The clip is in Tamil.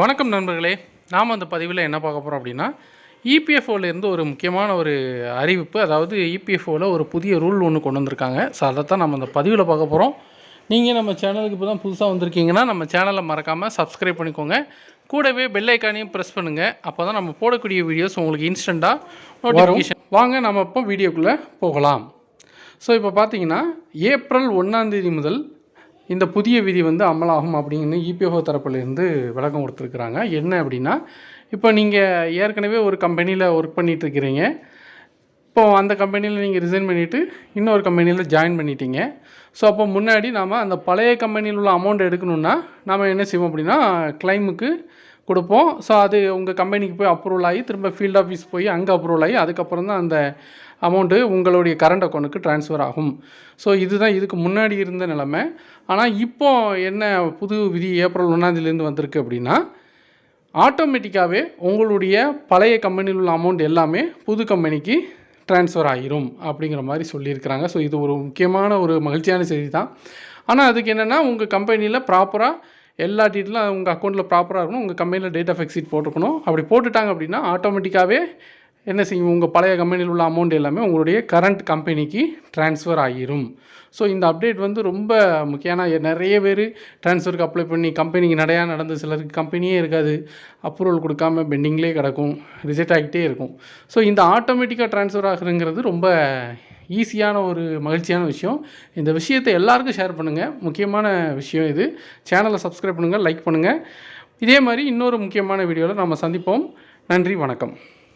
வணக்கம் நண்பர்களே. நாம் அந்த பதிவில் என்ன பார்க்க போகிறோம் அப்படின்னா இபிஎஃப்ஓலேருந்து ஒரு முக்கியமான ஒரு அறிவிப்பு அதாவது இபிஎஃப்ஓவில் ஒரு புதிய ரூல் ஒன்று கொண்டு வந்திருக்காங்க. ஸோ அதை தான் நம்ம அந்த பதிவில் பார்க்க போகிறோம் நீங்கள் நம்ம சேனலுக்கு இப்போ தான் புதுசாக வந்திருக்கீங்கன்னா நம்ம சேனலை மறக்காமல் சப்ஸ்கிரைப் பண்ணிக்கோங்க. கூடவே பெல் ஐக்கானையும் ப்ரெஸ் பண்ணுங்கள் அப்போ தான் நம்ம போடக்கூடிய வீடியோஸ் உங்களுக்கு இன்ஸ்டண்ட்டாக நோட்டிஃபிகேஷன் வாங்க நம்ம இப்போ வீடியோக்குள்ளே போகலாம். ஸோ இப்போ பார்த்தீங்கன்னா ஏப்ரல் ஒன்றாந்தேதி முதல் இந்த புதிய விதி வந்து அமலாகும் அப்படின்னு இபிஎஃப்ஓ தரப்புலேருந்து விளக்கம் கொடுத்துருக்குறாங்க. என்ன அப்படின்னா இப்போ நீங்கள் ஏற்கனவே ஒரு கம்பெனியில் ஒர்க் பண்ணிகிட்ருக்கிறீங்க இப்போது அந்த கம்பெனியில் நீங்கள் ரிசைன் பண்ணிவிட்டு இன்னொரு கம்பெனியில் ஜாயின் பண்ணிட்டீங்க. ஸோ அப்போ முன்னாடி நாம் அந்த பழைய கம்பெனியில் உள்ள அமௌண்ட் எடுக்கணுன்னா நாம் என்ன செய்வோம் அப்படின்னா கிளைமுக்கு கொடுப்போம். ஸோ அது உங்கள் கம்பெனிக்கு போய் அப்ரூவல் ஆகி திரும்ப ஃபீல்ட் ஆஃபீஸ் போய் அங்கே அப்ரூவல் ஆகி அதுக்கப்புறம் தான் அந்த அமௌண்ட்டு உங்களுடைய கரண்ட் அக்கௌண்ட்டுக்கு ட்ரான்ஸ்ஃபர் ஆகும். ஸோ இதுதான் இதுக்கு முன்னாடி இருந்த நிலமை. ஆனால் இப்போ என்ன புது விதி ஏப்ரல் ஒன்றாந்தேதியிலேருந்து வந்திருக்கு அப்படின்னா ஆட்டோமேட்டிக்காகவே உங்களுடைய பழைய கம்பெனியில் உள்ள அமௌண்ட் எல்லாமே புது கம்பெனிக்கு ட்ரான்ஸ்ஃபர் ஆகிரும் அப்படிங்கிற மாதிரி சொல்லியிருக்கிறாங்க. ஸோ இது ஒரு முக்கியமான ஒரு மகிழ்ச்சியான செய்தி தான். ஆனால் அதுக்கு என்னென்னா உங்கள் கம்பெனியில் ப்ராப்பராக எல்லா டீட்டெயிலும் உங்கள் அக்கௌண்ட்டில் ப்ராப்பராக இருக்கணும். உங்கள் கம்பெனியில் டேட் ஆஃப் எக்ஸிட் போட்டுக்கணும் அப்படி போட்டுட்டாங்க அப்படின்னா ஆட்டோமேட்டிக்காகவே என்ன செய்யும்? உங்கள் பழைய கம்பெனியில் உள்ள அமௌண்ட் எல்லாமே உங்களுடைய கரண்ட் கம்பெனிக்கு ட்ரான்ஸ்ஃபர் ஆகிரும். ஸோ இந்த அப்டேட் வந்து ரொம்ப முக்கியமான நிறைய பேர் ட்ரான்ஸ்ஃபருக்கு அப்ளை பண்ணி கம்பெனிக்கு நிறையா நடந்து சிலருக்கு கம்பெனியே இருக்காது. அப்ரூவல் கொடுக்காம பெண்டிங்லேயே கிடக்கும். ரிஜெக்ட் ஆகிட்டே இருக்கும். ஸோ இந்த ஆட்டோமேட்டிக்காக ட்ரான்ஸ்ஃபர் ஆகுறங்கிறது ரொம்ப ஈஸியான ஒரு மகிழ்ச்சியான விஷயம். இந்த விஷயத்தை எல்லாருக்கும் ஷேர் பண்ணுங்கள் முக்கியமான விஷயம் இது. சேனலை சப்ஸ்கிரைப் பண்ணுங்கள் லைக் பண்ணுங்கள் இதே மாதிரி இன்னொரு முக்கியமான வீடியோவில் நம்ம சந்திப்போம். நன்றி வணக்கம்.